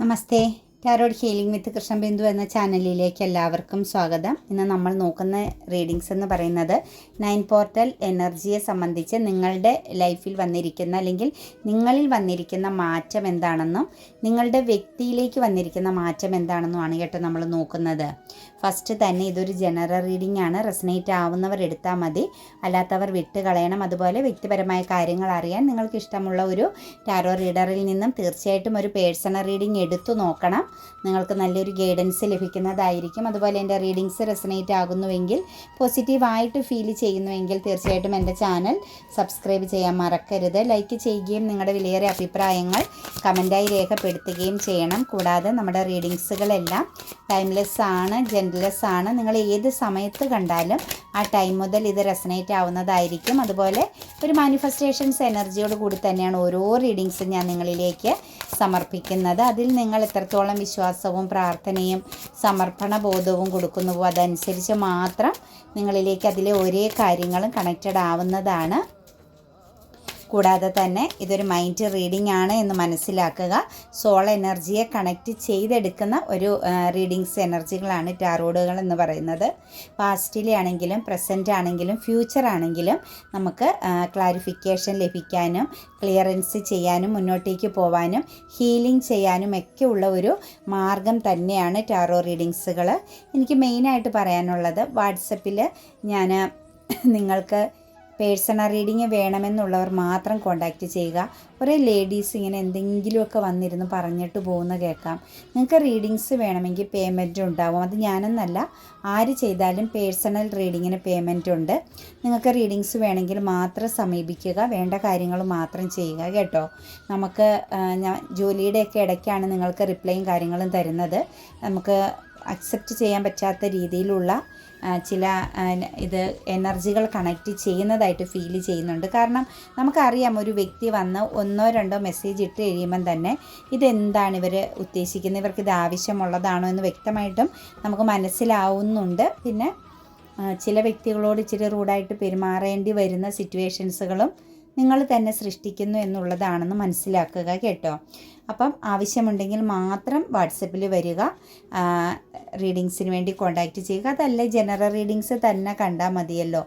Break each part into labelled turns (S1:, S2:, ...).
S1: నమస్తే. Tarot healing വിത്ത് കൃഷ്ണബിന്ദു എന്ന ചാനലിലേക്ക് എല്ലാവർക്കും സ്വാഗതം. ഇന്ന് നമ്മൾ നോക്കുന്ന റീഡിങ്സ് എന്ന് പറയുന്നത് നയൻ പോർട്ടൽ എനർജിയെ സംബന്ധിച്ച് നിങ്ങളുടെ ലൈഫിൽ വന്നിരിക്കുന്ന അല്ലെങ്കിൽ നിങ്ങളിൽ വന്നിരിക്കുന്ന മാറ്റം എന്താണെന്നും നിങ്ങളുടെ വ്യക്തിയിലേക്ക് വന്നിരിക്കുന്ന മാറ്റം എന്താണെന്നുമാണ് കേട്ടോ നമ്മൾ നോക്കുന്നത്. ഫസ്റ്റ് തന്നെ ഇതൊരു ജനറൽ റീഡിംഗ് ആണ്. റെസനേറ്റ് ആവുന്നവർ എടുത്താൽ മതി. അല്ലാത്തവർ വിട്ട് കളയണം. അതുപോലെ വ്യക്തിപരമായ കാര്യങ്ങൾ അറിയാൻ നിങ്ങൾക്ക് ഇഷ്ടമുള്ള ഒരു ടാരോ റീഡറിൽ നിന്നും തീർച്ചയായിട്ടും ഒരു പേഴ്സണൽ റീഡിംഗ് എടുത്തു നോക്കണം. നിങ്ങൾക്ക് നല്ലൊരു ഗൈഡൻസ് ലഭിക്കുന്നതായിരിക്കും. അതുപോലെ എന്റെ റീഡിങ്സ് റെസനേറ്റ് ആകുന്നുവെങ്കിൽ പോസിറ്റീവായിട്ട് ഫീൽ ചെയ്യുന്നുവെങ്കിൽ തീർച്ചയായിട്ടും എന്റെ ചാനൽ സബ്സ്ക്രൈബ് ചെയ്യാൻ മറക്കരുത്. ലൈക്ക് ചെയ്യുകയും നിങ്ങളുടെ വിലയേറിയ അഭിപ്രായങ്ങൾ കമന്റായി രേഖപ്പെടുത്തുകയും ചെയ്യണം. കൂടാതെ നമ്മുടെ റീഡിങ്സുകളെല്ലാം ടൈംലെസ് ആണ് ജെൻഡർലെസ് ആണ്. നിങ്ങൾ ഏത് സമയത്ത് കണ്ടാലും ആ ടൈം മുതൽ ഇത് റെസനേറ്റ് ആവുന്നതായിരിക്കും. അതുപോലെ ഒരു മാനിഫെസ്റ്റേഷൻസ് എനർജിയോട് കൂടി തന്നെയാണ് ഓരോ റീഡിങ്സും ഞാൻ നിങ്ങളിലേക്ക് സമർപ്പിക്കുന്നത്. അതിൽ നിങ്ങൾ എത്രത്തോളം വിശ്വാസവും പ്രാർത്ഥനയും സമർപ്പണ ബോധവും കൊടുക്കുന്നുവോ? അതനുസരിച്ച് മാത്രം നിങ്ങളിലേക്ക് അതിലെ ഒരേ കാര്യങ്ങളും കണക്റ്റഡ് ആവുന്നതാണ്. കൂടാതെ തന്നെ ഇതൊരു മൈൻഡ് റീഡിംഗ് ആണ് എന്ന് മനസ്സിലാക്കുക. സോൾ എനർജിയെ കണക്റ്റ് ചെയ്തെടുക്കുന്ന ഒരു റീഡിങ്സ് എനർജികളാണ് ടാറോഡുകൾ എന്ന് പറയുന്നത്. പാസ്റ്റിലെ ആണെങ്കിലും പ്രസന്റ് ആണെങ്കിലും ഫ്യൂച്ചർ ആണെങ്കിലും നമുക്ക് ക്ലാരിഫിക്കേഷൻ ലഭിക്കാനും ക്ലിയറൻസ് ചെയ്യാനും മുന്നോട്ടേക്ക് പോവാനും ഹീലിംഗ് ചെയ്യാനും ഒക്കെ ഉള്ള ഒരു മാർഗം തന്നെയാണ് ടാറോ റീഡിങ്സുകൾ എനിക്ക് മെയിനായിട്ട് പറയാനുള്ളത് വാട്സപ്പിൽ ഞാൻ നിങ്ങൾക്ക് പേഴ്സണൽ റീഡിങ് വേണമെന്നുള്ളവർ മാത്രം കോണ്ടാക്റ്റ് ചെയ്യുക. കുറേ ലേഡീസ് ഇങ്ങനെ എന്തെങ്കിലുമൊക്കെ വന്നിരുന്ന് പറഞ്ഞിട്ട് പോകുന്ന കേൾക്കാം. നിങ്ങൾക്ക് റീഡിങ്സ് വേണമെങ്കിൽ പേയ്മെന്റ് ഉണ്ടാവും. അത് ഞാനെന്നല്ല ആര് ചെയ്താലും പേഴ്സണൽ റീഡിങ്ങിന് പേയ്മെന്റ് ഉണ്ട്. നിങ്ങൾക്ക് റീഡിങ്സ് വേണമെങ്കിൽ മാത്രം സമീപിക്കുക. വേണ്ട കാര്യങ്ങൾ മാത്രം ചെയ്യുക കേട്ടോ. നമുക്ക് ഞാൻ ജോലിയുടെയൊക്കെ ഇടയ്ക്കാണ് നിങ്ങൾക്ക് റിപ്ലൈയും കാര്യങ്ങളും തരുന്നത്. നമുക്ക് അക്സെപ്റ്റ് ചെയ്യാൻ പറ്റാത്ത രീതിയിലുള്ള ചില ഇത് എനർജികൾ കണക്റ്റ് ചെയ്യുന്നതായിട്ട് ഫീൽ ചെയ്യുന്നുണ്ട്. കാരണം നമുക്കറിയാം ഒരു വ്യക്തി വന്ന് ഒന്നോ രണ്ടോ മെസ്സേജ് ഇട്ട് കഴിയുമ്പം തന്നെ ഇതെന്താണ് ഇവർ ഉദ്ദേശിക്കുന്നത്? ഇവർക്ക് ഇത് ആവശ്യമുള്ളതാണോ എന്ന് വ്യക്തമായിട്ടും നമുക്ക് മനസ്സിലാവുന്നുണ്ട്. പിന്നെ ചില വ്യക്തികളോട് ഇച്ചിരി റൂഡായിട്ട് പെരുമാറേണ്ടി വരുന്ന സിറ്റുവേഷൻസുകളും നിങ്ങൾ തന്നെ സൃഷ്ടിക്കുന്നു എന്നുള്ളതാണെന്ന് മനസ്സിലാക്കുക കേട്ടോ. അപ്പം ആവശ്യമുണ്ടെങ്കിൽ മാത്രം വാട്സപ്പിൽ വരിക. റീഡിങ്സിന് വേണ്ടി കോണ്ടാക്റ്റ് ചെയ്യുക. അതല്ല ജനറൽ റീഡിങ്സ് തന്നെ കണ്ടാൽ മതിയല്ലോ.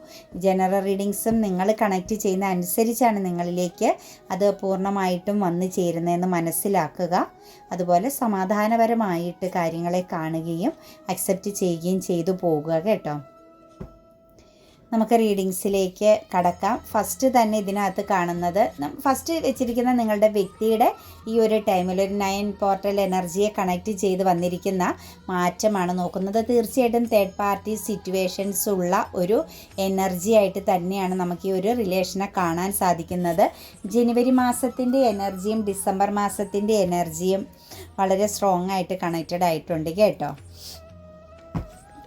S1: ജനറൽ റീഡിങ്സും നിങ്ങൾ കണക്റ്റ് ചെയ്യുന്ന അനുസരിച്ചാണ് നിങ്ങളിലേക്ക് അത് പൂർണമായിട്ടും വന്നു ചേരുന്നതെന്ന് മനസ്സിലാക്കുക. അതുപോലെ സമാധാനപരമായിട്ട് കാര്യങ്ങളെ കാണുകയും അക്സെപ്റ്റ് ചെയ്യുകയും ചെയ്തു പോകുക കേട്ടോ. നമുക്ക് റീഡിങ്സിലേക്ക് കടക്കാം. ഫസ്റ്റ് തന്നെ ഇതിനകത്ത് കാണുന്നത് ഫസ്റ്റ് വെച്ചിരിക്കുന്ന നിങ്ങളുടെ വ്യക്തിയുടെ ഈ ഒരു ടൈമിൽ ഒരു നയൻ പോർട്ടൽ എനർജിയെ കണക്റ്റ് ചെയ്ത് വന്നിരിക്കുന്ന മാറ്റമാണ് നോക്കുന്നത്. തീർച്ചയായിട്ടും തേർഡ് പാർട്ടി സിറ്റുവേഷൻസ് ഉള്ള ഒരു എനർജി ആയിട്ട് തന്നെയാണ് നമുക്ക് ഈ ഒരു റിലേഷനെ കാണാൻ സാധിക്കുന്നത്. ജനുവരി മാസത്തിന്റെ എനർജിയും ഡിസംബർ മാസത്തിന്റെ എനർജിയും വളരെ സ്ട്രോങ് ആയിട്ട് കണക്റ്റഡ് ആയിട്ടുണ്ട് കേട്ടോ.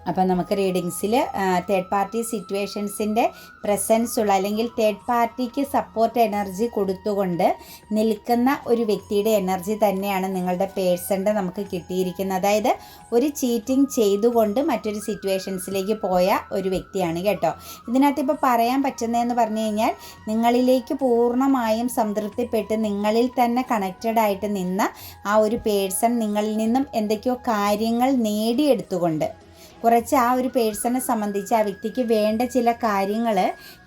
S1: അപ്പം നമുക്ക് റീഡിങ്സിൽ തേർഡ് പാർട്ടി സിറ്റുവേഷൻസിന്റെ പ്രസൻസ് ഉള്ള അല്ലെങ്കിൽ തേർഡ് പാർട്ടിക്ക് സപ്പോർട്ട് എനർജി കൊടുത്തുകൊണ്ട് നിൽക്കുന്ന ഒരു വ്യക്തിയുടെ എനർജി തന്നെയാണ് നിങ്ങളുടെ പേഴ്സണിന്റെ നമുക്ക് കിട്ടിയിരിക്കുന്നത്. അതായത് ഒരു ചീറ്റിംഗ് ചെയ്തുകൊണ്ട് മറ്റൊരു സിറ്റുവേഷൻസിലേക്ക് പോയ ഒരു വ്യക്തിയാണ് കേട്ടോ. ഇതിനകത്ത് ഇപ്പോൾ പറയാൻ പറ്റുന്നതെന്ന് പറഞ്ഞു കഴിഞ്ഞാൽ നിങ്ങളിലേക്ക് പൂർണമായും സംതൃപ്തിപ്പെട്ട് നിങ്ങളിൽ തന്നെ കണക്റ്റഡ് ആയിട്ട് നിന്ന ആ ഒരു പേഴ്സൺ നിങ്ങളിൽ നിന്നും എന്തൊക്കെയോ കാര്യങ്ങൾ നേടിയെടുത്തുകൊണ്ട് കുറച്ച് ആ ഒരു പേഴ്സണെ സംബന്ധിച്ച് ആ വ്യക്തിക്ക് വേണ്ട ചില കാര്യങ്ങൾ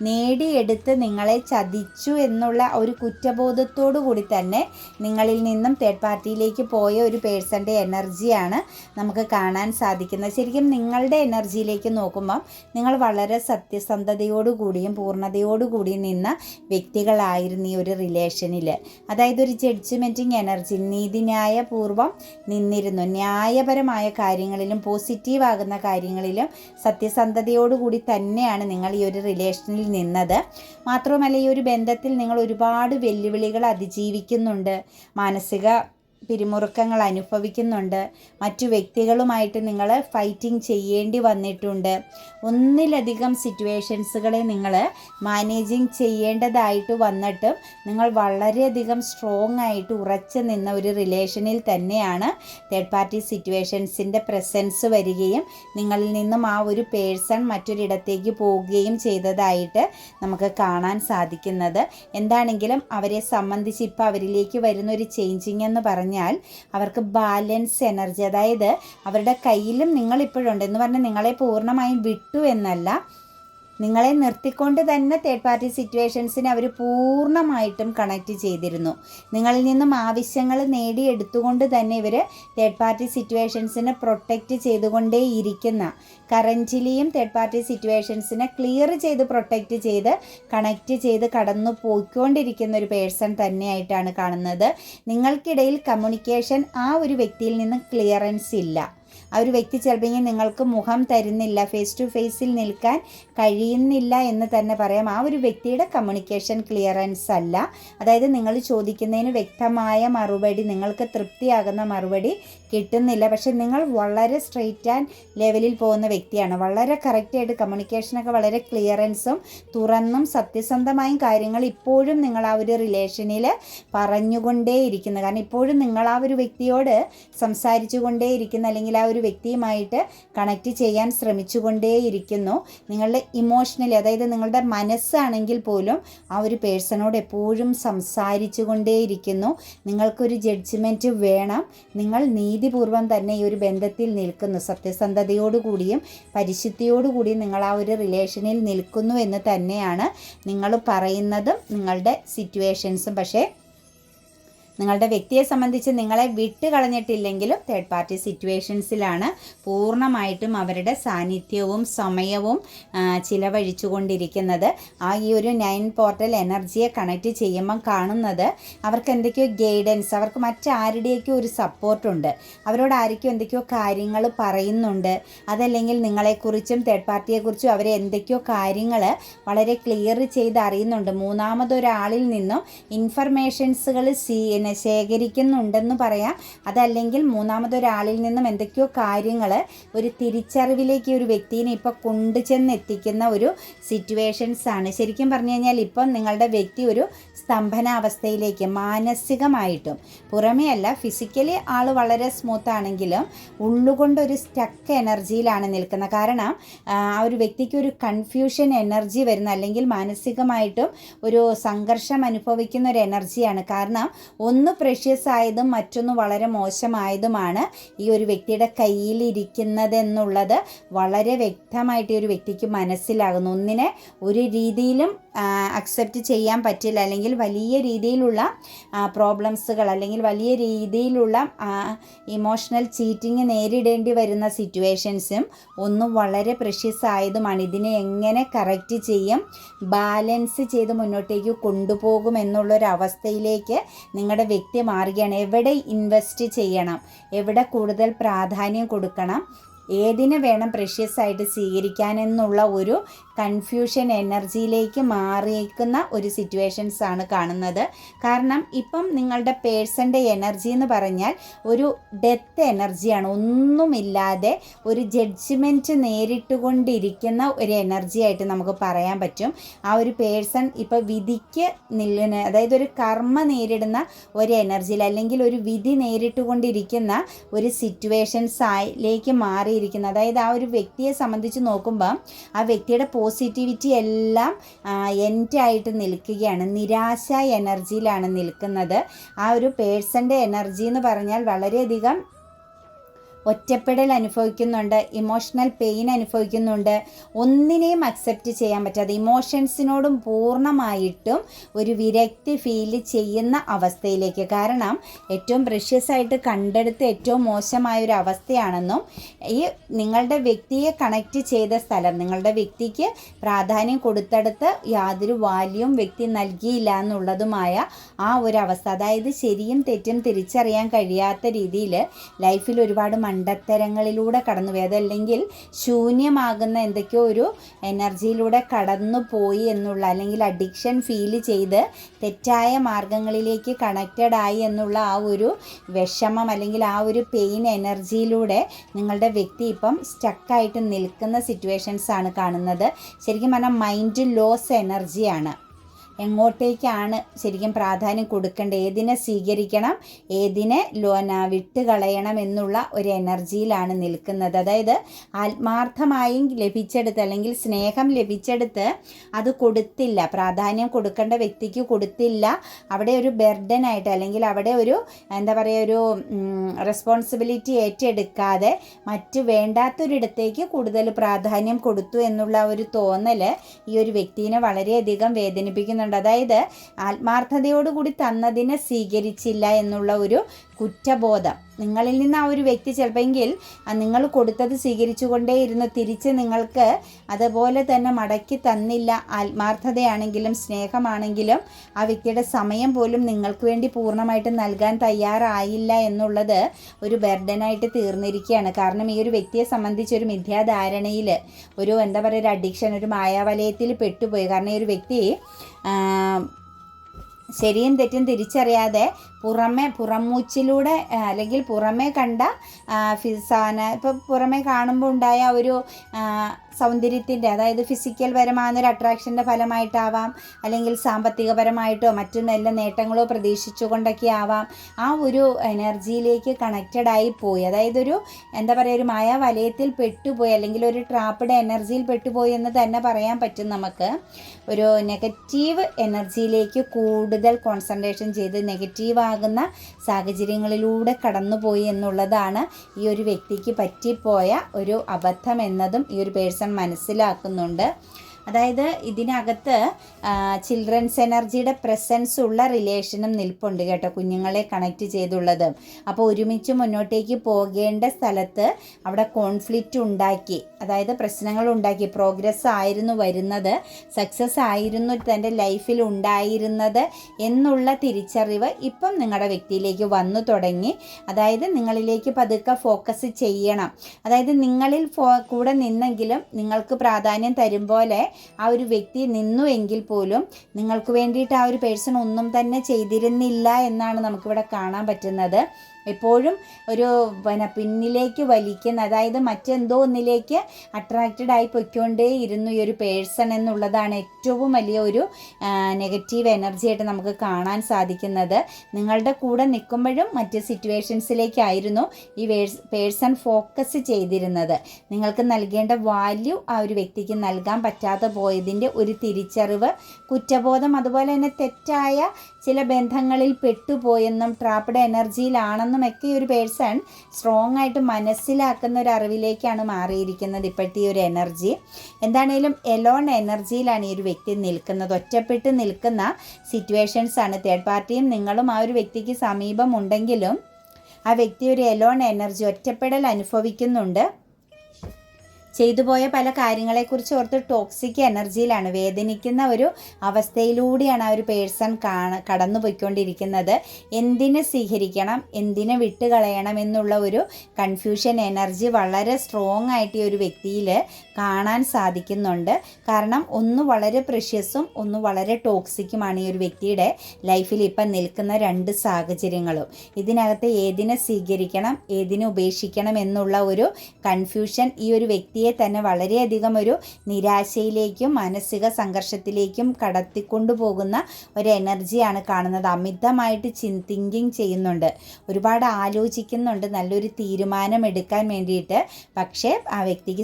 S1: നേടിയെടുത്ത് നിങ്ങളെ ചതിച്ചു എന്നുള്ള ഒരു കുറ്റബോധത്തോടു കൂടി തന്നെ നിങ്ങളിൽ നിന്നും തേർഡ് പാർട്ടിയിലേക്ക് പോയ ഒരു പേഴ്സന്റെ എനർജിയാണ് നമുക്ക് കാണാൻ സാധിക്കുന്നത്. ശരിക്കും നിങ്ങളുടെ എനർജിയിലേക്ക് നോക്കുമ്പം നിങ്ങൾ വളരെ സത്യസന്ധതയോടുകൂടിയും പൂർണതയോടുകൂടിയും നിന്ന വ്യക്തികളായിരുന്നു ഈ ഒരു റിലേഷനിൽ അതായത് ഒരു ജഡ്ജ്മെന്റിങ് എനർജി നീതിന്യായപൂർവം നിന്നിരുന്നു. ന്യായപരമായ കാര്യങ്ങളിലും പോസിറ്റീവ് ആകുന്ന കാര്യങ്ങളിലും സത്യസന്ധതയോടുകൂടി തന്നെയാണ് നിങ്ങൾ ഈ ഒരു റിലേഷനിൽ നിന്നത്. മാത്രവുമല്ല ഈ ഒരു ബന്ധത്തിൽ നിങ്ങൾ ഒരുപാട് വെല്ലുവിളികൾ അതിജീവിക്കുന്നുണ്ട്. മാനസിക പിരിമുറുക്കങ്ങൾ അനുഭവിക്കുന്നുണ്ട്. മറ്റു വ്യക്തികളുമായിട്ട് നിങ്ങൾ ഫൈറ്റിംഗ് ചെയ്യേണ്ടി വന്നിട്ടുണ്ട്. ഒന്നിലധികം സിറ്റുവേഷൻസുകളെ നിങ്ങൾ മാനേജിങ് ചെയ്യേണ്ടതായിട്ട് വന്നിട്ടും നിങ്ങൾ വളരെയധികം സ്ട്രോങ് ആയിട്ട് ഉറച്ചു നിന്ന ഒരു റിലേഷനിൽ തന്നെയാണ് തേർഡ് പാർട്ടി സിറ്റുവേഷൻസിന്റെ പ്രസൻസ് വരികയും നിങ്ങളിൽ നിന്നും ആ ഒരു പേഴ്സൺ മറ്റൊരിടത്തേക്ക് പോവുകയും ചെയ്തതായിട്ട് നമുക്ക് കാണാൻ സാധിക്കുന്നത്. എന്താണെങ്കിലും അവരെ സംബന്ധിച്ച് ഇപ്പോൾ അവരിലേക്ക് വരുന്ന ഒരു ചേഞ്ചിങ് എന്ന് പറഞ്ഞാൽ പറഞ്ഞാൽ അവർക്ക് ബാലൻസ് എനർജി അതായത് അവരുടെ കയ്യിലും നിങ്ങളിപ്പോഴുണ്ട് എന്ന് പറഞ്ഞാൽ നിങ്ങളെ പൂർണമായും വിട്ടു എന്നല്ല. നിങ്ങളെ നിർത്തിക്കൊണ്ട് തന്നെ തേർഡ് പാർട്ടി സിറ്റുവേഷൻസിനെ അവർ പൂർണമായിട്ടും കണക്ട് ചെയ്തിരുന്നു. നിങ്ങളിൽ നിന്നും ആവശ്യങ്ങൾ നേടിയെടുത്തുകൊണ്ട് തന്നെ ഇവർ തേർഡ് പാർട്ടി സിറ്റുവേഷൻസിനെ പ്രൊട്ടക്റ്റ് ചെയ്തുകൊണ്ടേ ഇരിക്കുന്ന കറന്റിലിയും തേർഡ് പാർട്ടി സിറ്റുവേഷൻസിനെ ക്ലിയർ ചെയ്ത് പ്രൊട്ടക്റ്റ് ചെയ്ത് കണക്റ്റ് ചെയ്ത് കടന്നു പോയിക്കൊണ്ടിരിക്കുന്ന ഒരു പേഴ്സൺ തന്നെയായിട്ടാണ് കാണുന്നത്. നിങ്ങൾക്കിടയിൽ കമ്മ്യൂണിക്കേഷൻ ആ ഒരു വ്യക്തിയിൽ നിന്ന് ക്ലിയറൻസ് ഇല്ല. ആ ഒരു വ്യക്തി ചിലപ്പോൾ നിങ്ങൾക്ക് മുഖം തരുന്നില്ല ഫേസ് ടു ഫേസിൽ നിൽക്കാൻ കഴിയുന്നില്ല എന്ന് തന്നെ പറയാം. ആ ഒരു വ്യക്തിയുടെ കമ്മ്യൂണിക്കേഷൻ ക്ലിയറൻസ് അല്ല. അതായത് നിങ്ങൾ ചോദിക്കുന്നതിന് വ്യക്തമായ മറുപടി നിങ്ങൾക്ക് തൃപ്തിയാകുന്ന മറുപടി കിട്ടുന്നില്ല. പക്ഷെ നിങ്ങൾ വളരെ സ്ട്രെയിറ്റ് ആൻഡ് ലെവലിൽ പോകുന്ന വ്യക്തിയാണ്. വളരെ കറക്റ്റായിട്ട് കമ്മ്യൂണിക്കേഷനൊക്കെ വളരെ ക്ലിയറൻസും തുറന്നും സത്യസന്ധമായും കാര്യങ്ങൾ ഇപ്പോഴും നിങ്ങൾ ആ ഒരു റിലേഷനിൽ പറഞ്ഞുകൊണ്ടേയിരിക്കുന്നു. കാരണം ഇപ്പോഴും നിങ്ങൾ ആ ഒരു വ്യക്തിയോട് സംസാരിച്ചു കൊണ്ടേയിരിക്കുന്ന അല്ലെങ്കിൽ ആ ഒരു വ്യക്തിയുമായിട്ട് കണക്റ്റ് ചെയ്യാൻ ശ്രമിച്ചുകൊണ്ടേയിരിക്കുന്നു. നിങ്ങളുടെ ഇമോഷണലി അതായത് നിങ്ങളുടെ മനസ്സാണെങ്കിൽ പോലും ആ ഒരു പേഴ്സണോട് എപ്പോഴും സംസാരിച്ചു കൊണ്ടേയിരിക്കുന്നു നിങ്ങൾക്കൊരു ജഡ്ജ്മെന്റ് വേണം. നിങ്ങൾ നീതിപൂർവം തന്നെ ഈ ഒരു ബന്ധത്തിൽ നിൽക്കുന്നു. സത്യസന്ധതയോടുകൂടിയും പരിശുദ്ധിയോടുകൂടിയും നിങ്ങൾ ആ ഒരു റിലേഷനിൽ നിൽക്കുന്നു എന്ന് തന്നെയാണ് നിങ്ങൾ പറയുന്നതും നിങ്ങളുടെ സിറ്റുവേഷൻസും പക്ഷേ നിങ്ങളുടെ വ്യക്തിയെ സംബന്ധിച്ച് നിങ്ങളെ വിട്ട് കളഞ്ഞിട്ടില്ലെങ്കിലും തേർഡ് പാർട്ടി സിറ്റുവേഷൻസിലാണ് പൂർണമായിട്ടും അവരുടെ സാന്നിധ്യവും സമയവും ചിലവഴിച്ചുകൊണ്ടിരിക്കുന്നത്. ആ ഈ ഒരു നയൻ പോർട്ടൽ എനർജിയെ കണക്ട് ചെയ്യുമ്പം കാണുന്നത് അവർക്ക് എന്തൊക്കെയോ ഗൈഡൻസ് അവർക്ക് മറ്റാരുടെയൊക്കെ ഒരു സപ്പോർട്ടുണ്ട് അവരോട് ആർക്കും എന്തൊക്കെയോ കാര്യങ്ങൾ പറയുന്നുണ്ട്. അതല്ലെങ്കിൽ നിങ്ങളെക്കുറിച്ചും തേർഡ് പാർട്ടിയെക്കുറിച്ചും അവരെ എന്തൊക്കെയോ കാര്യങ്ങൾ വളരെ ക്ലിയർ ചെയ്ത് അറിയുന്നുണ്ട് മൂന്നാമതൊരാളിൽ നിന്നും ഇൻഫർമേഷൻസുകൾ സീ പിന്നെ ശേഖരിക്കുന്നുണ്ടെന്ന് പറയാം. അതല്ലെങ്കിൽ മൂന്നാമതൊരാളിൽ നിന്നും എന്തൊക്കെയോ കാര്യങ്ങൾ ഒരു തിരിച്ചറിവിലേക്ക് ഒരു വ്യക്തിനെ ഇപ്പോൾ കൊണ്ടുചെന്നെത്തിക്കുന്ന ഒരു സിറ്റുവേഷൻസ് ആണ്. ശരിക്കും പറഞ്ഞു കഴിഞ്ഞാൽ ഇപ്പം നിങ്ങളുടെ വ്യക്തി ഒരു സ്തംഭനാവസ്ഥയിലേക്ക് മാനസികമായിട്ടും പുറമേ അല്ല ഫിസിക്കലി ആൾ വളരെ സ്മൂത്ത് ആണെങ്കിലും ഉള്ളുകൊണ്ടൊരു സ്റ്റക്ക് എനർജിയിലാണ് നിൽക്കുന്നത്. കാരണം ആ ഒരു വ്യക്തിക്ക് ഒരു കൺഫ്യൂഷൻ എനർജി വരുന്ന അല്ലെങ്കിൽ മാനസികമായിട്ടും ഒരു സംഘർഷം അനുഭവിക്കുന്ന ഒരു എനർജിയാണ് കാരണം ഒന്ന് പ്രഷ്യസ് ആയതും മറ്റൊന്ന് വളരെ മോശമായതുമാണ് ഈ ഒരു വ്യക്തിയുടെ കയ്യിലിരിക്കുന്നതെന്നുള്ളത് വളരെ വ്യക്തമായിട്ട് ഈ ഒരു വ്യക്തിക്ക് മനസ്സിലാകുന്നു. ഒന്നിനെ ഒരു രീതിയിലും അക്സെപ്റ്റ് ചെയ്യാൻ പറ്റില്ല അല്ലെങ്കിൽ വലിയ രീതിയിലുള്ള പ്രോബ്ലംസുകൾ അല്ലെങ്കിൽ വലിയ രീതിയിലുള്ള ഇമോഷണൽ ചീറ്റിങ് നേരിടേണ്ടി വരുന്ന സിറ്റുവേഷൻസും ഒന്നും വളരെ പ്രഷ്യസ് ആയതുമാണ് ഇതിനെ എങ്ങനെ കറക്റ്റ് ചെയ്യും ബാലൻസ് ചെയ്ത് മുന്നോട്ടേക്ക് കൊണ്ടുപോകും എന്നുള്ളൊരവസ്ഥയിലേക്ക് നിങ്ങളുടെ വ്യക്തി മാറുകയാണ്. എവിടെ ഇൻവെസ്റ്റ് ചെയ്യണം എവിടെ കൂടുതൽ പ്രാധാന്യം കൊടുക്കണം ഏതിനെ വേണം പ്രഷ്യസ് ആയിട്ട് സ്വീകരിക്കാനെന്നുള്ള ഒരു കൺഫ്യൂഷൻ എനർജിയിലേക്ക് മാറിയേക്കുന്ന ഒരു സിറ്റുവേഷൻസ് ആണ് കാണുന്നത്. കാരണം ഇപ്പം നിങ്ങളുടെ പേഴ്സന്റെ എനർജി എന്ന് പറഞ്ഞാൽ ഒരു ഡെത്ത് എനർജിയാണ് ഒന്നുമില്ലാതെ ഒരു ജഡ്ജ്മെന്റ് നേരിട്ടുകൊണ്ടിരിക്കുന്ന ഒരു എനർജി ആയിട്ട് നമുക്ക് പറയാൻ പറ്റും. ആ ഒരു പേഴ്സൺ ഇപ്പോൾ വിധിക്ക് നില്ലുന്ന അതായത് ഒരു കർമ്മ നേരിടുന്ന ഒരു എനർജിയിൽ അല്ലെങ്കിൽ ഒരു വിധി നേരിട്ടുകൊണ്ടിരിക്കുന്ന ഒരു സിറ്റുവേഷൻസ് ആയിലേക്ക് മാറിയിരിക്കുന്നത് അതായത് ആ ഒരു വ്യക്തിയെ സംബന്ധിച്ച് നോക്കുമ്പോൾ ആ വ്യക്തിയുടെ പോസിറ്റിവിറ്റി എല്ലാം എന്റായിട്ട് നിൽക്കുകയാണ്. നിരാശ എനർജിയിലാണ് നിൽക്കുന്നത്. ആ ഒരു പേഴ്സന്റെ എനർജി എന്ന് പറഞ്ഞാൽ വളരെയധികം ഒറ്റപ്പെടൽ അനുഭവിക്കുന്നുണ്ട് ഇമോഷണൽ പെയിൻ അനുഭവിക്കുന്നുണ്ട്. ഒന്നിനെയും അക്സെപ്റ്റ് ചെയ്യാൻ പറ്റാതെ ഇമോഷൻസിനോടും പൂർണമായിട്ടും ഒരു വിരക്തി ഫീൽ ചെയ്യുന്ന അവസ്ഥയിലേക്ക്. കാരണം ഏറ്റവും പ്രഷ്യസ് ആയിട്ട് കണ്ടെടുത്ത് ഏറ്റവും മോശമായ ഒരു അവസ്ഥയാണെന്നും ഈ നിങ്ങളുടെ വ്യക്തിയെ കണക്റ്റ് ചെയ്ത സ്ഥലം നിങ്ങളുടെ വ്യക്തിക്ക് പ്രാധാന്യം കൊടുത്തെടുത്ത് യാതൊരു വാല്യൂം വ്യക്തി നൽകിയില്ല എന്നുള്ളതുമായ ആ ഒരു അവസ്ഥ. അതായത് ശരിയും തെറ്റും തിരിച്ചറിയാൻ കഴിയാത്ത രീതിയിൽ ലൈഫിൽ ഒരുപാട് മണ്ടത്തരങ്ങളിലൂടെ കടന്നുപോയി. അതല്ലെങ്കിൽ ശൂന്യമാകുന്ന എന്തൊക്കെയോ ഒരു എനർജിയിലൂടെ കടന്നു പോയി എന്നുള്ള അല്ലെങ്കിൽ അഡിക്ഷൻ ഫീൽ ചെയ്ത് തെറ്റായ മാർഗങ്ങളിലേക്ക് കണക്റ്റഡ് ആയി എന്നുള്ള ആ ഒരു വിഷമം അല്ലെങ്കിൽ ആ ഒരു പെയിൻ എനർജിയിലൂടെ നിങ്ങളുടെ വ്യക്തി ഇപ്പം സ്റ്റക്കായിട്ട് നിൽക്കുന്ന സിറ്റുവേഷൻസ് ആണ് കാണുന്നത്. ശരിക്കും പറഞ്ഞാൽ മൈൻഡ് ലോസ് എനർജിയാണ് എങ്ങോട്ടേക്കാണ് ശരിക്കും പ്രാധാന്യം കൊടുക്കേണ്ടത്? ഏതിനെ സ്വീകരിക്കണം? ഏതിനെ ലോന വിട്ടുകളയണം എന്നുള്ള ഒരു എനർജിയിലാണ് നിൽക്കുന്നത്. അതായത് ആത്മാർത്ഥമായും ലഭിച്ചെടുത്ത് അല്ലെങ്കിൽ സ്നേഹം ലഭിച്ചെടുത്ത് അത് കൊടുത്തില്ല. പ്രാധാന്യം കൊടുക്കേണ്ട വ്യക്തിക്ക് കൊടുത്തില്ല. അവിടെ ഒരു ബെർഡനായിട്ട് അല്ലെങ്കിൽ അവിടെ ഒരു എന്താ പറയുക ഒരു റെസ്പോൺസിബിലിറ്റി ഏറ്റെടുക്കാതെ മറ്റ് വേണ്ടാത്തൊരിടത്തേക്ക് കൂടുതൽ പ്രാധാന്യം കൊടുത്തു എന്നുള്ള ഒരു തോന്നൽ ഈ ഒരു വ്യക്തിനെ വളരെയധികം വേദനിപ്പിക്കുന്നുണ്ട്. അതായത് ആത്മാർത്ഥതയോടുകൂടി തന്നതിനെ സ്വീകരിച്ചില്ല എന്നുള്ള ഒരു കുറ്റബോധം. നിങ്ങളിൽ നിന്ന് ആ ഒരു വ്യക്തി ചിലപ്പോൾ നിങ്ങൾ കൊടുത്തത് സ്വീകരിച്ചുകൊണ്ടേയിരുന്നു. തിരിച്ച് നിങ്ങൾക്ക് അതുപോലെ തന്നെ മടക്കി തന്നില്ല. ആത്മാർത്ഥതയാണെങ്കിലും സ്നേഹമാണെങ്കിലും ആ വ്യക്തിയുടെ സമയം പോലും നിങ്ങൾക്ക് വേണ്ടി പൂർണമായിട്ട് നൽകാൻ തയ്യാറായില്ല എന്നുള്ളത് ഒരു ബർഡനായിട്ട് തീർന്നിരിക്കുകയാണ്. കാരണം ഈ ഒരു വ്യക്തിയെ സംബന്ധിച്ച് ഒരു മിഥ്യാധാരണയിൽ ഒരു എന്താ പറയുക ഒരു അഡിക്ഷൻ ഒരു മായാവലയത്തിൽ പെട്ടുപോയി. കാരണം ഈ ഒരു വ്യക്തി ശരിയും തെറ്റും തിരിച്ചറിയാതെ പുറമെ പുറമൂച്ചിലൂടെ അല്ലെങ്കിൽ പുറമേ കണ്ട ഫിസാന ഇപ്പോൾ പുറമേ കാണുമ്പോൾ ഉണ്ടായ ഒരു സൗന്ദര്യത്തിന്റെ അതായത് ഫിസിക്കൽ പരമായ ഒരു അട്രാക്ഷന്റെ ഫലമായിട്ടാവാം അല്ലെങ്കിൽ സാമ്പത്തികപരമായിട്ടോ മറ്റു നല്ല നേട്ടങ്ങളോ പ്രതീക്ഷിച്ചുകൊണ്ടൊക്കെ ആവാം ആ ഒരു എനർജിയിലേക്ക് കണക്റ്റഡ് ആയി പോയി. അതായത് ഒരു എന്താ പറയുക ഒരു മായ വലയത്തിൽ പെട്ടുപോയി അല്ലെങ്കിൽ ഒരു ട്രാപ്പിഡ് എനർജിയിൽ പെട്ടുപോയി എന്ന് തന്നെ പറയാൻ പറ്റും നമുക്ക്. ഒരു നെഗറ്റീവ് എനർജിയിലേക്ക് കൂടുതൽ കോൺസെൻട്രേഷൻ ചെയ്ത് നെഗറ്റീവ് ആകുന്ന സാഹചര്യങ്ങളിലൂടെ കടന്നുപോയി എന്നുള്ളതാണ് ഈ ഒരു വ്യക്തിക്ക് പറ്റിപ്പോയ ഒരു അബദ്ധം എന്നതും ഈ ഒരു പേഴ്സൺ മനസ്സിലാക്കുന്നുണ്ട്. അതായത് ഇതിനകത്ത് ചിൽഡ്രൻസ് എനർജിയുടെ പ്രസൻസ് ഉള്ള റിലേഷനും നിൽപ്പുണ്ട് കേട്ടോ കുഞ്ഞുങ്ങളെ കണക്ട് ചെയ്തുള്ളത്. അപ്പോൾ ഒരുമിച്ച് മുന്നോട്ടേക്ക് പോകേണ്ട സ്ഥലത്ത് അവിടെ കോൺഫ്ലിക്റ്റ് ഉണ്ടാക്കി അതായത് പ്രശ്നങ്ങൾ ഉണ്ടാക്കി പ്രോഗ്രസ് ആയിരുന്നു വരുന്നത് സക്സസ് ആയിരുന്നു തന്റെ ലൈഫിൽ ഉണ്ടായിരുന്നത് എന്നുള്ള തിരിച്ചറിവ് ഇപ്പം നിങ്ങളുടെ വ്യക്തിയിലേക്ക് വന്നു തുടങ്ങി. അതായത് നിങ്ങളിലേക്ക് പതുക്കെ ഫോക്കസ് ചെയ്യണം. അതായത് നിങ്ങളിൽ കൂടെ നിന്നെങ്കിലും നിങ്ങൾക്ക് പ്രാധാന്യം തരും പോലെ ആ ഒരു വ്യക്തി നിന്നു എങ്കിൽ പോലും നിങ്ങൾക്ക് വേണ്ടിയിട്ട് ആ ഒരു പേഴ്സൺ ഒന്നും തന്നെ ചെയ്തിരുന്നില്ല എന്നാണ് നമുക്കിവിടെ കാണാൻ പറ്റുന്നത്. എപ്പോഴും ഒരു പിന്നെ പിന്നിലേക്ക് വലിക്കുന്ന അതായത് മറ്റെന്തോ ഒന്നിലേക്ക് അട്രാക്റ്റഡ് ആയി പൊയ്ക്കൊണ്ടേ ഇരുന്നു ഈ ഒരു പേഴ്സൺ എന്നുള്ളതാണ് ഏറ്റവും വലിയ ഒരു നെഗറ്റീവ് എനർജി ആയിട്ട് നമുക്ക് കാണാൻ സാധിക്കുന്നത്. നിങ്ങളുടെ കൂടെ നിൽക്കുമ്പോഴും മറ്റ് സിറ്റുവേഷൻസിലേക്കായിരുന്നു ഈ പേഴ്സൺ ഫോക്കസ് ചെയ്തിരുന്നത്. നിങ്ങൾക്ക് നൽകേണ്ട വാല്യൂ ആ ഒരു വ്യക്തിക്ക് നൽകാൻ പറ്റാതെ പോയതിന്റെ ഒരു തിരിച്ചറിവ് കുറ്റബോധം അതുപോലെ തന്നെ തെറ്റായ ചില ബന്ധങ്ങളിൽ പെട്ടുപോയെന്നും ട്രാപ്പഡ് എനർജിയിലാണെന്നും ഒക്കെ ഒരു പേഴ്സൺ സ്ട്രോങ് ആയിട്ട് മനസ്സിലാക്കുന്ന ഒരു അറിവിലേക്കാണ് മാറിയിരിക്കുന്നത് ഇപ്പോഴത്തെ ഈ ഒരു എനർജി. എന്താണേലും എലോൺ എനർജിയിലാണ് ഈ ഒരു വ്യക്തി നിൽക്കുന്നത്. ഒറ്റപ്പെട്ട് നിൽക്കുന്ന സിറ്റുവേഷൻസ് ആണ്. തേർഡ് പാർട്ടിയും നിങ്ങളും ആ ഒരു വ്യക്തിക്ക് സമീപം ഉണ്ടെങ്കിലും ആ വ്യക്തി ഒരു എലോൺ എനർജി ഒറ്റപ്പെടൽ അനുഭവിക്കുന്നുണ്ട്. ചെയ്തു പോയ പല കാര്യങ്ങളെക്കുറിച്ച് ഓർത്ത് ടോക്സിക് എനർജിയിലാണ് വേദനിക്കുന്ന ഒരു അവസ്ഥയിലൂടെയാണ് ആ ഒരു പേഴ്സൺ കാണ കടന്നു പോയിക്കൊണ്ടിരിക്കുന്നത് എന്തിനെ സ്വീകരിക്കണം എന്തിനെ വിട്ടുകളയണം എന്നുള്ള ഒരു കൺഫ്യൂഷൻ എനർജി വളരെ സ്ട്രോങ് ആയിട്ട് ഈ ഒരു വ്യക്തിയിൽ കാണാൻ സാധിക്കുന്നുണ്ട്. കാരണം ഒന്ന് വളരെ പ്രഷ്യസും ഒന്ന് വളരെ ടോക്സിക്കുമാണ് ഈ ഒരു വ്യക്തിയുടെ ലൈഫിൽ ഇപ്പം നിൽക്കുന്ന രണ്ട് സാഹചര്യങ്ങളും. ഇതിനകത്ത് ഏതിനെ സ്വീകരിക്കണം ഏതിനെ ഉപേക്ഷിക്കണം എന്നുള്ള ഒരു കൺഫ്യൂഷൻ ഈ ഒരു വ്യക്തിയെ തന്നെ വളരെയധികം ഒരു നിരാശയിലേക്കും മാനസിക സംഘർഷത്തിലേക്കും കടത്തിക്കൊണ്ടുപോകുന്ന ഒരു എനർജിയാണ് കാണുന്നത്. അമിതമായിട്ട് ചിൻ തിങ്കിങ് ചെയ്യുന്നുണ്ട്. ഒരുപാട് ആലോചിക്കുന്നുണ്ട്. നല്ലൊരു തീരുമാനം എടുക്കാൻ വേണ്ടിയിട്ട്. പക്ഷേ ആ വ്യക്തിക്ക്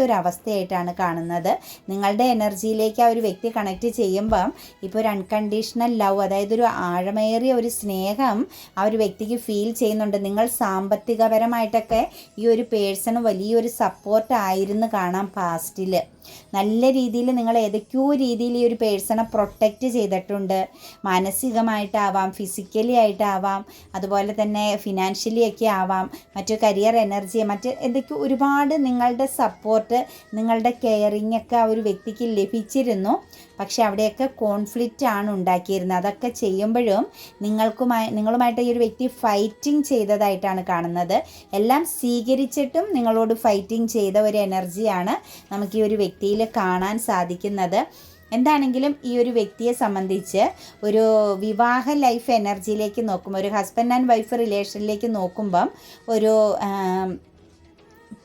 S1: സാധിക്കാത്തൊരവസ്ഥയായിട്ടാണ് കാണുന്നത്. നിങ്ങളുടെ എനർജിയിലേക്ക് ആ ഒരു വ്യക്തി കണക്ട് ചെയ്യുമ്പം ഇപ്പോൾ ഒരു അൺകണ്ടീഷണൽ ലവ് അതായത് ഒരു ആഴമേറിയ ഒരു സ്നേഹം ആ ഒരു വ്യക്തിക്ക് ഫീൽ ചെയ്യുന്നുണ്ട്. നിങ്ങൾ സാമ്പത്തികപരമായിട്ടൊക്കെ ഈ ഒരു പേഴ്സണ് വലിയൊരു സപ്പോർട്ട് ആയിരുന്നു കാണാം പാസ്റ്റിൽ നല്ല രീതിയിൽ നിങ്ങൾ ഏതൊക്കെയോ രീതിയിൽ ഈ ഒരു പേഴ്സണെ പ്രൊട്ടക്റ്റ് ചെയ്തിട്ടുണ്ട്. മാനസികമായിട്ടാവാം ഫിസിക്കലി ആയിട്ടാവാം അതുപോലെ തന്നെ ഫിനാൻഷ്യലി ഒക്കെ ആവാം മറ്റു കരിയർ എനർജി മറ്റ് എന്തൊക്കെ ഒരുപാട് നിങ്ങളുടെ സപ്പോർട്ട് നിങ്ങളുടെ കെയറിങ് ഒക്കെ ആ ഒരു വ്യക്തിക്ക് ലഭിച്ചിരുന്നു. പക്ഷേ അവിടെയൊക്കെ കോൺഫ്ലിക്റ്റ് ആണ് ഉണ്ടാക്കിയിരുന്നത്. അതൊക്കെ ചെയ്യുമ്പോഴും നിങ്ങൾക്കുമായി നിങ്ങളുമായിട്ട് ഈ ഒരു വ്യക്തി ഫൈറ്റിംഗ് ചെയ്തതായിട്ടാണ് കാണുന്നത്. എല്ലാം സ്വീകരിച്ചിട്ടും നിങ്ങളോട് ഫൈറ്റിംഗ് ചെയ്ത ഒരു എനർജിയാണ് നമുക്ക് ഈ ഒരു വ്യക്തിയിൽ കാണാൻ സാധിക്കുന്നത്. എന്താണെങ്കിലും ഈ ഒരു വ്യക്തിയെ സംബന്ധിച്ച് ഒരു വിവാഹ ലൈഫ് എനർജിയിലേക്ക് നോക്കുമ്പോൾ ഒരു ഹസ്ബൻഡ് ആൻഡ് വൈഫ് റിലേഷനിലേക്ക് നോക്കുമ്പം ഒരു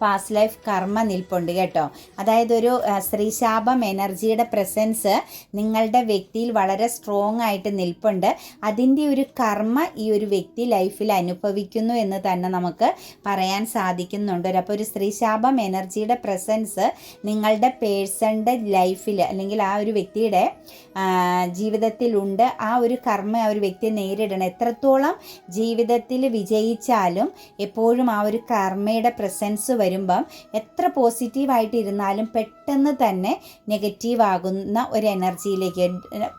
S1: പാസ്റ്റ് ലൈഫ് കർമ്മ നിൽപ്പുണ്ട് കേട്ടോ. അതായത് ഒരു സ്ത്രീശാപം എനർജിയുടെ പ്രസൻസ് നിങ്ങളുടെ വ്യക്തിയിൽ വളരെ സ്ട്രോങ് ആയിട്ട് നിൽപ്പുണ്ട്. അതിന്റെ ഒരു കർമ്മ ഈ ഒരു വ്യക്തി ലൈഫിൽ അനുഭവിക്കുന്നു എന്ന് തന്നെ നമുക്ക് പറയാൻ സാധിക്കുന്നുണ്ട്. അപ്പോൾ ഒരു സ്ത്രീശാപം എനർജിയുടെ പ്രസൻസ് നിങ്ങളുടെ പേഴ്സണിന്റെ ലൈഫിൽ അല്ലെങ്കിൽ ആ ഒരു വ്യക്തിയുടെ ജീവിതത്തിലുണ്ട്. ആ ഒരു കർമ്മ ആ ഒരു വ്യക്തി നേരിടണം. എത്രത്തോളം ജീവിതത്തിൽ വിജയിച്ചാലും എപ്പോഴും ആ ഒരു കർമ്മയുടെ പ്രസൻസ് വരുമ്പം എത്ര പോസിറ്റീവായിട്ട് ഇരുന്നാലും പെട്ടെന്ന് തന്നെ നെഗറ്റീവ് ആകുന്ന ഒരു എനർജിയിലേക്ക്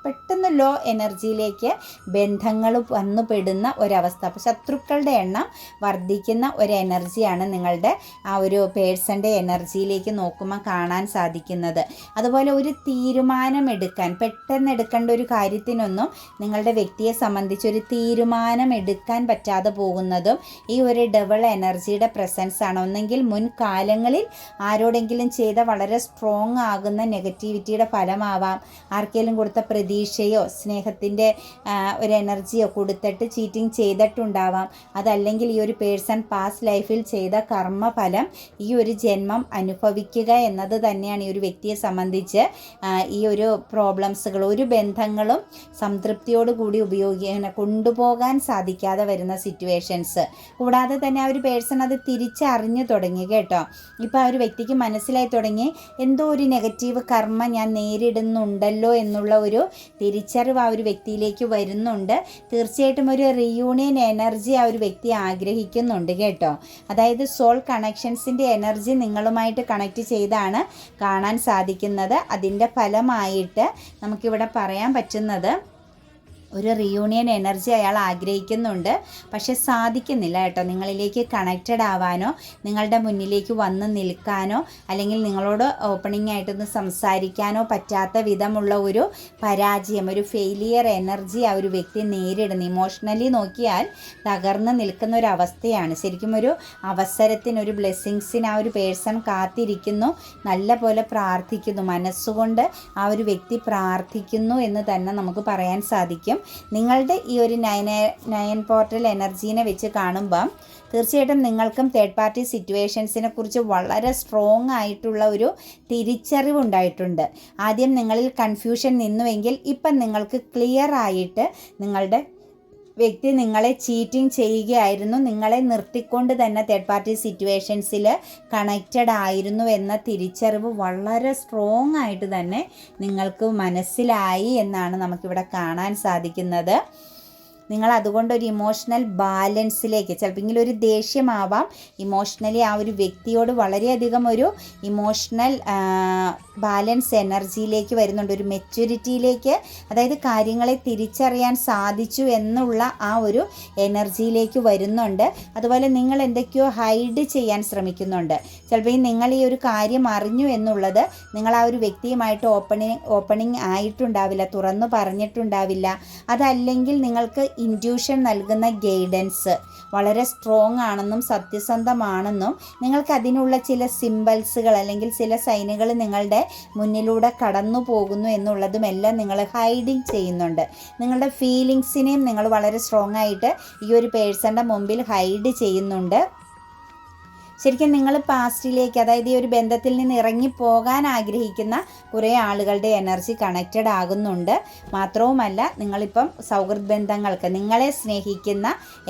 S1: പെട്ടെന്ന് ലോ എനർജിയിലേക്ക് ബന്ധങ്ങൾ വന്നുപെടുന്ന ഒരവസ്ഥ. അപ്പോൾ ശത്രുക്കളുടെ എണ്ണം വർദ്ധിക്കുന്ന ഒരു എനർജിയാണ് നിങ്ങളുടെ ആ ഒരു പേഴ്സന്റെ എനർജിയിലേക്ക് നോക്കുമ്പോൾ കാണാൻ സാധിക്കുന്നത്. അതുപോലെ ഒരു തീരുമാനം എടുക്കാൻ പെട്ടെന്ന് എടുക്കേണ്ട ഒരു കാര്യത്തിനൊന്നും നിങ്ങളുടെ വ്യക്തിയെ സംബന്ധിച്ച് ഒരു തീരുമാനം എടുക്കാൻ പറ്റാതെ പോകുന്നതും ഈ ഒരു ഡബിൾ എനർജിയുടെ പ്രസൻസ് ആണ്. ഒന്നെങ്കിൽ മുൻകാലങ്ങളിൽ ആരോടെങ്കിലും ചെയ്ത വളരെ സ്ട്രോങ് ആകുന്ന നെഗറ്റിവിറ്റിയുടെ ഫലമാവാം. ആർക്കെങ്കിലും കൊടുത്ത പ്രതീക്ഷയോ സ്നേഹത്തിന്റെ ഒരു എനർജിയോ കൊടുത്തിട്ട് ചീറ്റിംഗ് ചെയ്തിട്ടുണ്ടാവാം. അതല്ലെങ്കിൽ ഈ ഒരു പേഴ്സൺ പാസ്റ്റ് ലൈഫിൽ ചെയ്ത കർമ്മഫലം ഈ ഒരു ജന്മം അനുഭവിക്കുക എന്നത് തന്നെയാണ് ഈ ഒരു വ്യക്തിയെ സംബന്ധിച്ച് ഈ ഒരു പ്രോബ്ലംസുകൾ ഒരു ബന്ധങ്ങളും സംതൃപ്തിയോട് കൂടി ഉപയോഗി കൊണ്ടുപോകാൻ സാധിക്കാതെ വരുന്ന സിറ്റുവേഷൻസ് കൂടാതെ തന്നെ ആ ഒരു പേഴ്സൺ അത് തിരിച്ചറിഞ്ഞു തുടങ്ങി കേട്ടോ. ഇപ്പോൾ ആ ഒരു വ്യക്തിക്ക് മനസ്സിലായി തുടങ്ങി എന്തോ ഒരു നെഗറ്റീവ് കർമ്മ ഞാൻ നേരിടുന്നുണ്ടല്ലോ എന്നുള്ള ഒരു തിരിച്ചറിവ് ആ ഒരു വ്യക്തിയിലേക്ക് വരുന്നുണ്ട്. തീർച്ചയായിട്ടും ഒരു റിയൂണിയൻ എനർജി ആ ഒരു വ്യക്തി ആഗ്രഹിക്കുന്നുണ്ട് കേട്ടോ. അതായത് സോൾ കണക്ഷൻസിന്റെ എനർജി നിങ്ങളുമായിട്ട് കണക്ട് ചെയ്താണ് കാണാൻ സാധിക്കുന്നത്. അതിന്റെ ഫലമായിട്ട് നമുക്കിവിടെ പറയാൻ പറ്റുന്നത്. ഒരു റിയൂണിയൻ എനർജി അയാൾ ആഗ്രഹിക്കുന്നുണ്ട്. പക്ഷെ സാധിക്കുന്നില്ല കേട്ടോ. നിങ്ങളിലേക്ക് കണക്റ്റഡ് ആവാനോ നിങ്ങളുടെ മുന്നിലേക്ക് വന്ന് നിൽക്കാനോ അല്ലെങ്കിൽ നിങ്ങളോട് ഓപ്പണിംഗ് ആയിട്ടൊന്ന് സംസാരിക്കാനോ പറ്റാത്ത വിധമുള്ള ഒരു പരാജയം ഒരു ഫെയിലിയർ എനർജി ആ ഒരു വ്യക്തി നേരിടുന്നു. ഇമോഷണലി നോക്കിയാൽ തകർന്ന് നിൽക്കുന്ന ഒരു അവസ്ഥയാണ്. ശരിക്കും ഒരു അവസരത്തിന് ഒരു ബ്ലെസ്സിങ്സിന് ആ ഒരു പേഴ്സൺ കാത്തിരിക്കുന്നു. നല്ല പോലെ പ്രാർത്ഥിക്കുന്നു. മനസ്സുകൊണ്ട് ആ ഒരു വ്യക്തി പ്രാർത്ഥിക്കുന്നു എന്ന് തന്നെ നമുക്ക് പറയാൻ സാധിക്കും. നിങ്ങളുടെ ഈ ഒരു നയൻ നയൻ പോർട്ടൽ എനർജീനെ വെച്ച് കാണുമ്പം തീർച്ചയായിട്ടും നിങ്ങൾക്കും തേർഡ് പാർട്ടി സിറ്റുവേഷൻസിനെ കുറിച്ച് വളരെ സ്ട്രോങ് ആയിട്ടുള്ള ഒരു തിരിച്ചറിവ് ഉണ്ടായിട്ടുണ്ട്. ആദ്യം നിങ്ങളിൽ കൺഫ്യൂഷൻ നിന്നുവെങ്കിൽ ഇപ്പം നിങ്ങൾക്ക് ക്ലിയർ ആയിട്ട് നിങ്ങളുടെ വ്യക്തി നിങ്ങളെ ചീറ്റിംഗ് ചെയ്യുകയായിരുന്നു നിങ്ങളെ നിർത്തിക്കൊണ്ട് തന്നെ തേർഡ് പാർട്ടി സിറ്റുവേഷൻസിൽ കണക്റ്റഡ് ആയിരുന്നു എന്ന തിരിച്ചറിവ് വളരെ സ്ട്രോങ് ആയിട്ട് തന്നെ നിങ്ങൾക്ക് മനസ്സിലായി എന്നാണ് നമുക്കിവിടെ കാണാൻ സാധിക്കുന്നത്. നിങ്ങൾ അതുകൊണ്ട് ഒരു ഇമോഷണൽ ബാലൻസിലേക്ക് ചിലപ്പോൾ ഒരു ദേഷ്യമാവാം. ഇമോഷണലി ആ ഒരു വ്യക്തിയോട് വളരെയധികം ഒരു ഇമോഷണൽ ബാലൻസ് എനർജിയിലേക്ക് വരുന്നുണ്ട്. ഒരു മെച്യൂരിറ്റിയിലേക്ക് അതായത് കാര്യങ്ങളെ തിരിച്ചറിയാൻ സാധിച്ചു എന്നുള്ള ആ ഒരു എനർജിയിലേക്ക് വരുന്നുണ്ട്. അതുപോലെ നിങ്ങൾ എന്തൊക്കെയോ ഹൈഡ് ചെയ്യാൻ ശ്രമിക്കുന്നുണ്ട്. ചിലപ്പോൾ നിങ്ങൾ ഈ ഒരു കാര്യം അറിഞ്ഞു എന്നുള്ളത് നിങ്ങൾ ആ ഒരു വ്യക്തിയുമായിട്ട് ഓപ്പണിങ് ഓപ്പണിങ് ആയിട്ടുണ്ടാവില്ല തുറന്നു പറഞ്ഞിട്ടുണ്ടാവില്ല. അതല്ലെങ്കിൽ നിങ്ങൾക്ക് ഇൻഡ്യൂഷൻ നൽകുന്ന ഗൈഡൻസ് വളരെ സ്ട്രോങ് ആണെന്നും സത്യസന്ധമാണെന്നും നിങ്ങൾക്ക് അതിനുള്ള ചില സിമ്പൽസുകൾ അല്ലെങ്കിൽ ചില സൈനുകൾ നിങ്ങളുടെ മുന്നിലൂടെ കടന്നു പോകുന്നു എന്നുള്ളതുമെല്ലാം നിങ്ങൾ ഹൈഡിങ് ചെയ്യുന്നുണ്ട്. നിങ്ങളുടെ ഫീലിങ്സിനെയും നിങ്ങൾ വളരെ സ്ട്രോങ് ആയിട്ട് ഈ ഒരു പേഴ്സണിന്റെ മുമ്പിൽ ഹൈഡ് ചെയ്യുന്നുണ്ട്. ശരിക്കും നിങ്ങൾ പാസ്റ്റിലേക്ക് അതായത് ഈ ഒരു ബന്ധത്തിൽ നിന്ന് ഇറങ്ങി പോകാൻ ആഗ്രഹിക്കുന്ന കുറേ ആളുകളുടെ എനർജി കണക്റ്റഡ് ആകുന്നുണ്ട്. മാത്രവുമല്ല നിങ്ങളിപ്പം സൗഹൃദ ബന്ധങ്ങൾക്ക് നിങ്ങളെ സ്നേഹിക്കുന്ന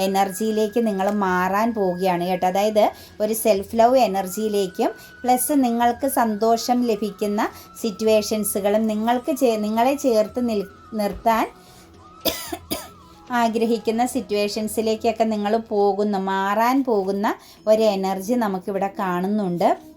S1: എനർജിയിലേക്ക് നിങ്ങൾ മാറാൻ പോവുകയാണ് കേട്ടോ. അതായത് ഒരു സെൽഫ് ലവ് എനർജിയിലേക്കും പ്ലസ് നിങ്ങൾക്ക് സന്തോഷം ലഭിക്കുന്ന സിറ്റുവേഷൻസുകളും നിങ്ങൾക്ക് നിങ്ങളെ ചേർത്ത് നിൽ നിർത്താൻ ആഗ്രഹിക്കുന്ന സിറ്റുവേഷൻസിലേക്കൊക്കെ നിങ്ങൾ പോകുന്ന മാറാൻ പോകുന്ന ഒരു എനർജി നമുക്കിവിടെ കാണുന്നുണ്ട്.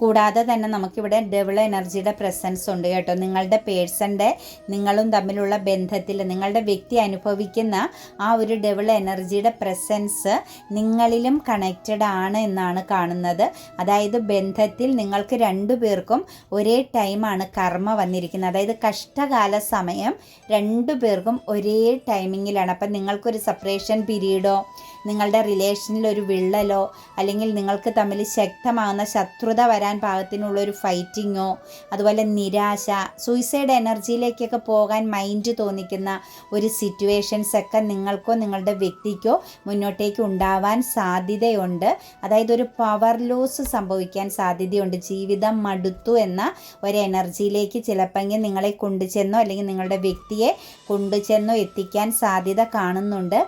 S1: കൂടാതെ തന്നെ നമുക്കിവിടെ ഡബിൾ എനർജിയുടെ പ്രസൻസ് ഉണ്ട് കേട്ടോ. നിങ്ങളുടെ പേഴ്സന്റെ നിങ്ങളും തമ്മിലുള്ള ബന്ധത്തിൽ നിങ്ങളുടെ വ്യക്തി അനുഭവിക്കുന്ന ആ ഒരു ഡബിൾ എനർജിയുടെ പ്രസൻസ് നിങ്ങളിലും കണക്റ്റഡ് ആണ് എന്നാണ് കാണുന്നത്. അതായത് ബന്ധത്തിൽ നിങ്ങൾക്ക് രണ്ടു പേർക്കും ഒരേ ടൈമാണ് കർമ്മ വന്നിരിക്കുന്നത്. അതായത് കഷ്ടകാല സമയം രണ്ടു പേർക്കും ഒരേ ടൈമിങ്ങിലാണ് അപ്പം നിങ്ങൾക്കൊരു സെപ്പറേഷൻ പീരീഡോ നിങ്ങളുടെ റിലേഷനിൽ ഒരു വിള്ളലോ അല്ലെങ്കിൽ നിങ്ങൾക്ക് തമ്മിൽ ശക്തമാകുന്ന ശത്രുത വരാൻ പാകത്തിനുള്ള ഒരു ഫൈറ്റിങ്ങോ അതുപോലെ നിരാശ സൂയിസൈഡ് എനർജിയിലേക്കൊക്കെ പോകാൻ മൈൻഡ് തോന്നിക്കുന്ന ഒരു സിറ്റുവേഷൻസ് ഒക്കെ നിങ്ങൾക്കോ നിങ്ങളുടെ വ്യക്തിക്കോ മുന്നോട്ടേക്ക് ഉണ്ടാവാൻ സാധ്യതയുണ്ട്. അതായത് ഒരു പവർ ലോസ് സംഭവിക്കാൻ സാധ്യതയുണ്ട്. ജീവിതം മടുത്തു എന്ന ഒരു എനർജിയിലേക്ക് ചിലപ്പോൾ നിങ്ങളെ കൊണ്ടുചെന്നോ അല്ലെങ്കിൽ നിങ്ങളുടെ വ്യക്തിയെ കൊണ്ടുചെന്നോ എത്തിക്കാൻ സാധ്യത കാണുന്നുണ്ട്.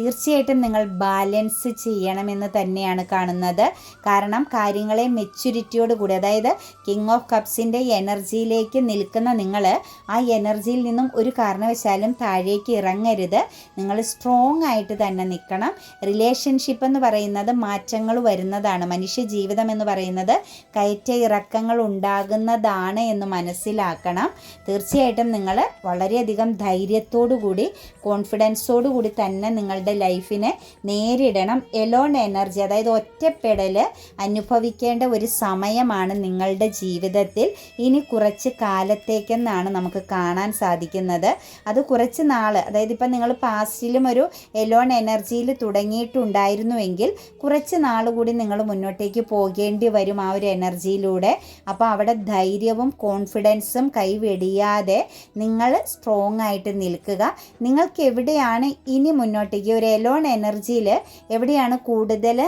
S1: തീർച്ചയായിട്ടും നിങ്ങൾ ബാലൻസ് ചെയ്യണമെന്ന് തന്നെയാണ് കാണുന്നത്. കാരണം കാര്യങ്ങളെ മെച്യൂരിറ്റിയോട് കൂടി അതായത് കിങ് ഓഫ് കപ്സിന്റെ എനർജിയിലേക്ക് നിൽക്കുന്ന നിങ്ങൾ ആ എനർജിയിൽ നിന്നും ഒരു കാരണവശാലും താഴേക്ക് ഇറങ്ങരുത്. നിങ്ങൾ സ്ട്രോങ് ആയിട്ട് തന്നെ നിൽക്കണം. റിലേഷൻഷിപ്പ് എന്ന് പറയുന്നത് മാറ്റങ്ങൾ വരുന്നതാണ്. മനുഷ്യ ജീവിതം എന്ന് പറയുന്നത് കയറ്റ ഇറക്കങ്ങൾ ഉണ്ടാകുന്നതാണ് എന്ന് മനസ്സിലാക്കണം. തീർച്ചയായിട്ടും നിങ്ങൾ വളരെയധികം ധൈര്യത്തോടു കൂടി കോൺഫിഡൻസോടു കൂടി തന്നെ നിങ്ങളുടെ ലൈഫിനെ നേരിടണം. എലോൺ എനർജി അതായത് ഒറ്റപ്പെടൽ അനുഭവിക്കേണ്ട ഒരു സമയമാണ് നിങ്ങളുടെ ജീവിതത്തിൽ ഇനി കുറച്ച് കാലത്തേക്കെന്നാണ് നമുക്ക് കാണാൻ സാധിക്കുന്നത്. അത് കുറച്ച് നാൾ അതായത് ഇപ്പം നിങ്ങൾ പാസ്റ്റിലും ഒരു എലോൺ എനർജിയിൽ തുടങ്ങിയിട്ടുണ്ടായിരുന്നുവെങ്കിൽ കുറച്ച് നാൾ കൂടി നിങ്ങൾ മുന്നോട്ടേക്ക് പോകേണ്ടി വരും ആ ഒരു എനർജിയിലൂടെ അപ്പോൾ അവിടെ ധൈര്യവും കോൺഫിഡൻസും കൈവെടിയാതെ നിങ്ങൾ സ്ട്രോങ് ആയിട്ട് നിൽക്കുക. നിങ്ങൾക്ക് എവിടെയാണ് ഇനി മുന്നോട്ടേക്ക് ഒരു എലോൺ എനർജിയിൽ എവിടെയാണ് കൂടുതൽ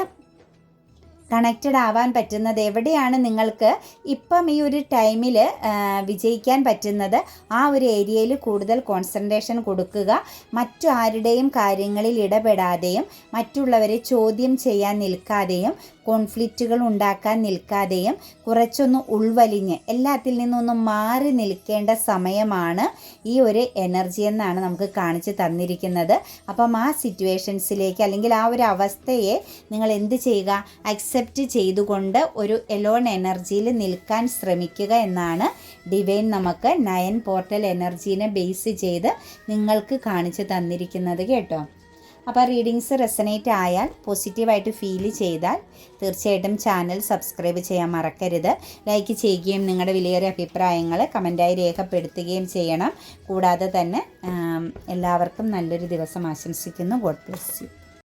S1: കണക്റ്റഡ് ആവാൻ പറ്റുന്നത് എവിടെയാണ് നിങ്ങൾക്ക് ഇപ്പം ഈ ഒരു ടൈമിൽ വിജയിക്കാൻ പറ്റുന്നത്? ആ ഒരു ഏരിയയിൽ കൂടുതൽ കോൺസെൻട്രേഷൻ കൊടുക്കുക. മറ്റു ആരുടെയും കാര്യങ്ങളിൽ ഇടപെടാതെയും മറ്റുള്ളവരെ ചോദ്യം ചെയ്യാൻ നിൽക്കാതെയും കോൺഫ്ലിക്റ്റുകൾ ഉണ്ടാക്കാൻ നിൽക്കാതെയും കുറച്ചൊന്ന് ഉൾവലിഞ്ഞ് എല്ലാത്തിൽ നിന്നൊന്ന് മാറി നിൽക്കേണ്ട സമയമാണ് ഈ ഒരു എനർജി എന്നാണ് നമുക്ക് കാണിച്ച് തന്നിരിക്കുന്നത്. അപ്പം ആ സിറ്റുവേഷൻസിലേക്ക് അല്ലെങ്കിൽ ആ ഒരു അവസ്ഥയെ നിങ്ങൾ എന്ത് ചെയ്യുക? അക്സെപ്റ്റ് ചെയ്തുകൊണ്ട് ഒരു എലോൺ എനർജിയിൽ നിൽക്കാൻ ശ്രമിക്കുക എന്നാണ് ഡിവൈൻ നമുക്ക് നയൻ പോർട്ടൽ എനർജീനെ ബേസ് ചെയ്ത് നിങ്ങൾക്ക് കാണിച്ചു തന്നിരിക്കുന്നത് കേട്ടോ. അപ്പോൾ റീഡിങ്സ് റെസനേറ്റ് ആയാൽ പോസിറ്റീവായിട്ട് ഫീൽ ചെയ്താൽ തീർച്ചയായിട്ടും ചാനൽ സബ്സ്ക്രൈബ് ചെയ്യാൻ മറക്കരുത്. ലൈക്ക് ചെയ്യുകയും നിങ്ങളുടെ വിലയേറിയ അഭിപ്രായങ്ങൾ കമന്റായി രേഖപ്പെടുത്തുകയും ചെയ്യണം. കൂടാതെ തന്നെ എല്ലാവർക്കും നല്ലൊരു ദിവസം ആശംസിക്കുന്നു. God bless you